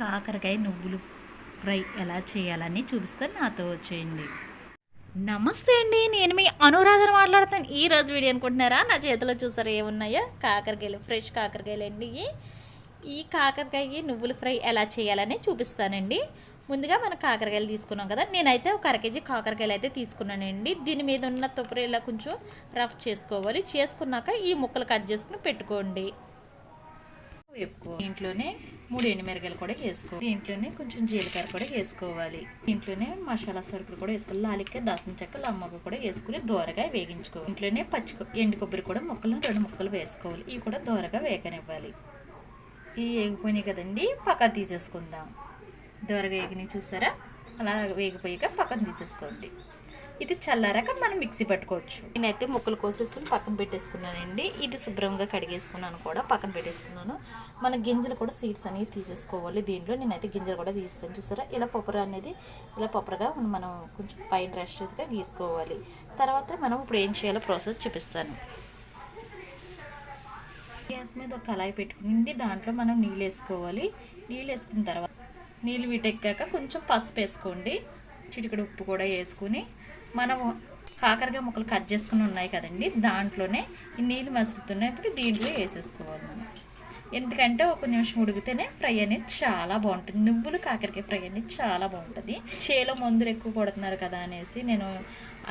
కాకరకాయ నువ్వులు ఫ్రై ఎలా చేయాలని చూపిస్తాను నాతో వచ్చేయండి నమస్తే అండి నేను మీ అనురాధను మాట్లాడుతాను ఈ రోజు వీడియో అనుకుంటున్నారా? నా చేతిలో చూసారా ఏమున్నాయో? కాకరకాయలు ఫ్రెష్ కాకరకాయలు అండి ఈ కాకరకాయ నువ్వులు ఫ్రై ఎలా చేయాలని చూపిస్తానండి. ముందుగా మనం కాకరకాయలు తీసుకున్నాం కదా నేనైతే ఒక అర కేజీ కాకరకాయలు అయితే తీసుకున్నానండి. దీని మీద ఉన్న తొప్పరి ఇలా కొంచెం రఫ్ చేసుకోవాలి. చేసుకున్నాక ఈ ముక్కలు కట్ చేసుకుని పెట్టుకోండి. ఎక్కువ. దీంట్లోనే మూడు ఎండుమిరగాయలు కూడా వేసుకోవాలి. దీంట్లోనే కొంచెం జీలకర్ర కూడా వేసుకోవాలి. దీంట్లోనే మసాలా సరుకులు కూడా వేసుకోవాలి. లాలిక్క దాసిన చెక్క లమ్మగ కూడా వేసుకుని దోరగా వేగించుకోవాలి ఇంట్లోనే పచ్చి ఎండు కొబ్బరి కూడా ముక్కలు రెండు ముక్కలు వేసుకోవాలి. ఇవి కూడా దూరగా వేగనివ్వాలి. ఇవి వేగిపోయినాయి కదండి పక్కన తీసేసుకుందాం. దూరగా వేగినాయి చూసారా? అలా వేగిపోయాక పక్కన తీసేసుకోండి. ఇది చల్లారాక మనం మిక్సీ పట్టుకోవచ్చు. నేనైతే ముక్కలు కోసేసుకుని పక్కన పెట్టేసుకున్నానండి. ఇది శుభ్రంగా కడిగేసుకున్నాను కూడా పక్కన పెట్టేసుకున్నాను. మన గింజలు కూడా సీడ్స్ అనేవి తీసేసుకోవాలి దీంట్లో. నేనైతే గింజలు కూడా తీస్తాను చూసారా? ఇలా పప్పుర అనేది ఇలా పప్పురగా మనం కొంచెం పైన రెస్ట్గా గీసుకోవాలి. తర్వాత మనం ఇప్పుడు ఏం చేయాలో ప్రాసెస్ చూపిస్తాను. గ్యాస్ మీద ఒక కళాయి పెట్టుకుని దాంట్లో మనం నీళ్ళు వేసుకోవాలి. నీళ్ళు వేసుకున్న తర్వాత నీళ్ళు వీటెక్కాక కొంచెం పసుపు వేసుకోండి. చిటికడు ఉప్పు కూడా వేసుకుని మనం కాకరకాయ ముక్కలు కట్ చేసుకుని ఉన్నాయి కదండి దాంట్లోనే నీళ్ళు మసులుతున్నప్పుడు దీంట్లో వేసేసుకోవాలి మనం. ఎందుకంటే ఒక నిమిషం ఉడికితేనే ఫ్రై అనేది చాలా బాగుంటుంది. నువ్వులు కాకరకాయ ఫ్రై అనేది చాలా బాగుంటుంది. చేలో మందులు ఎక్కువ కొడుతున్నారు కదా అనేసి నేను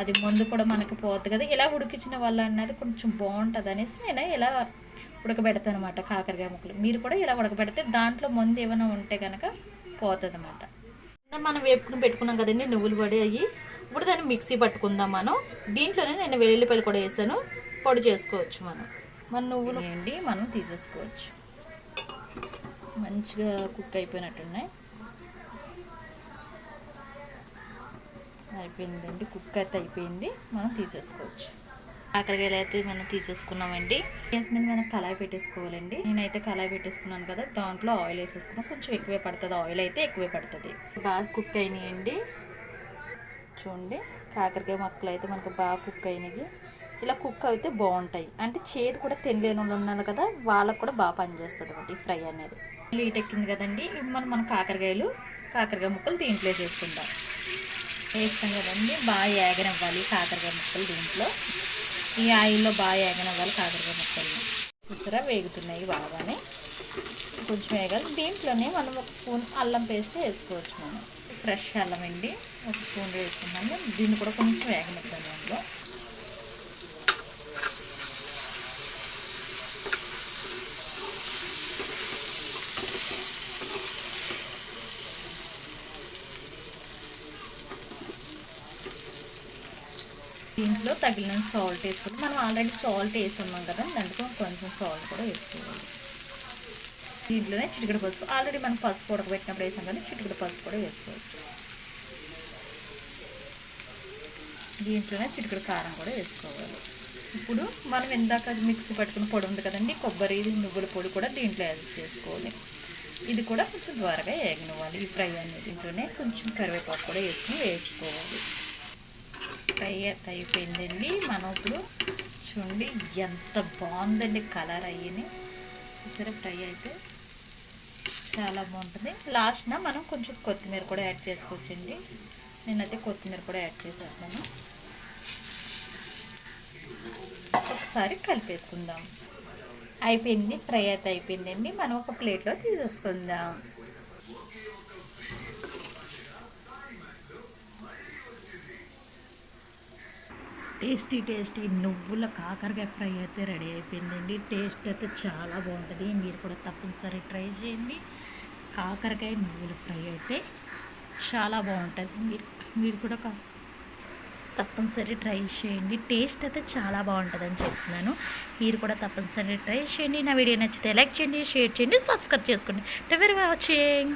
అది మందు కూడా మనకి పోతుంది కదా ఇలా ఉడికించిన వల్ల అన్నది కొంచెం బాగుంటుంది అనేసి నేను ఇలా ఉడకబెడతాను అనమాట కాకరకాయ ముక్కలు. మీరు కూడా ఇలా ఉడకబెడితే దాంట్లో మందు ఏమైనా ఉంటే కనుక పోతుంది అనమాట మనం వేపుకుని పెట్టుకున్నాం కదండి నువ్వులు పడి అయ్యి ఇప్పుడు దాన్ని మిక్సీ పట్టుకుందాం మనం దీంట్లోనే నేను వెల్లుల్లిపాయలు కూడా వేసాను. పొడి చేసుకోవచ్చు మనం. మన నువ్వులు వేయండి మనం తీసేసుకోవచ్చు. మంచిగా కుక్ అయిపోయినట్టున్నాయి. అయిపోయిందండి. కుక్ అయితే అయిపోయింది. మనం తీసేసుకోవచ్చు. కాకరకాయలు అయితే మనం తీసేసుకున్నామండి. గ్యాస్ మీద మనం కళాయి పెట్టేసుకోవాలండి. నేనైతే కళాయి పెట్టేసుకున్నాను కదా. దాంట్లో ఆయిల్ వేసేసుకున్నాం. కొంచెం ఎక్కువే పడుతుంది. ఆయిల్ అయితే ఎక్కువే పడుతుంది. బాగా కుక్ అయినాయండి. చూడండి. కాకరకాయ మొక్కలు అయితే మనకు బాగా కుక్ అయినాయి ఇలా కుక్ అయితే బాగుంటాయి. అంటే చేదు కూడా తినలేని వాళ్ళు ఉన్నారు కదా వాళ్ళకు కూడా బాగా పనిచేస్తుంది అనమాట ఈ ఫ్రై అనేది. లీట్ ఎక్కింది కదండి. ఇప్పుడు మనం మన కాకరకాయలు కాకరకాయ ముక్కలు దీంట్లో వేసుకుందాం. వేస్తాం కదండి. బాగా ఏగనివ్వాలి కాకరకాయ ముక్కలు దీంట్లో. ఈ ఆయిల్లో బాగా ఏగనివ్వాలి కాకరకాయ ముక్కలు. చూసారా? వేగుతున్నాయి బాగానే. కొంచెం వేగాలి. దీంట్లోనే మనం ఒక స్పూన్ అల్లం పేస్ట్ వేసుకోవచ్చు మనం. ఫ్రెష్ అల్లం అండి. ఒక స్పూన్ వేసుకున్నాము. దీన్ని కూడా కొంచెం వేగనిస్తాను దాంట్లో దీంట్లో తగిలిన సాల్ట్ వేసుకుని మనం ఆల్రెడీ సాల్ట్ వేసి ఉన్నాం కదా దాంట్లో కొంచెం సాల్ట్ కూడా వేసుకోవాలి. దీంట్లోనే చిటికడ పసుపు. ఆల్రెడీ మనం పసుపు ఉడకబెట్టినప్పుడు వేసాం కానీ చిటికడ పసుపు కూడా వేసుకోవచ్చు. దీంట్లోనే చిటికడ కారం కూడా వేసుకోవాలి. ఇప్పుడు మనం ఇందాక మిక్సీ పట్టుకున్న పొడి ఉంది కదండి కొబ్బరి నువ్వుల పొడి కూడా దీంట్లో యాడ్ చేసుకోవాలి. ఇది కూడా కొంచెం త్వరగా వేగనివ్వాలి ఈ ఫ్రై అనేది దీంట్లోనే కొంచెం కరివేపాకు కూడా వేసుకుని వేసుకోవాలి ఫ్రై అయిపోయిందండి. మనం ఇప్పుడు చూడండి ఎంత బాగుందండి కలర్ అయ్యని. చూసారా? ఫ్రై అయితే చాలా బాగుంటుంది. లాస్ట్న మనం కొంచెం కొత్తిమీర కూడా యాడ్ చేసుకోవచ్చండి. నేనైతే కొత్తిమీర కూడా యాడ్ చేసేస్తాను. ఒకసారి కలిపేసుకుందాం. అయిపోయింది. ఫ్రై అయితే అయిపోయిందండి. మనం ఒక ప్లేట్లో తీసేసుకుందాం. టేస్టీ టేస్టీ నువ్వుల కాకరకాయ ఫ్రై అయితే రెడీ అయిపోయిందండి. టేస్ట్ అయితే చాలా బాగుంటుంది. మీరు కూడా తప్పనిసరి ట్రై చేయండి. కాకరకాయ నువ్వుల ఫ్రై అయితే చాలా బాగుంటుంది. మీరు మీరు కూడా కా- తప్పనిసరి ట్రై చేయండి. టేస్ట్ అయితే చాలా బాగుంటుందని చెప్తున్నాను. మీరు కూడా తప్పనిసరి ట్రై చేయండి. నా వీడియో నచ్చితే లైక్ చేయండి షేర్ చేయండి సబ్స్క్రైబ్ చేసుకోండి. ఎవరి వాచింగ్.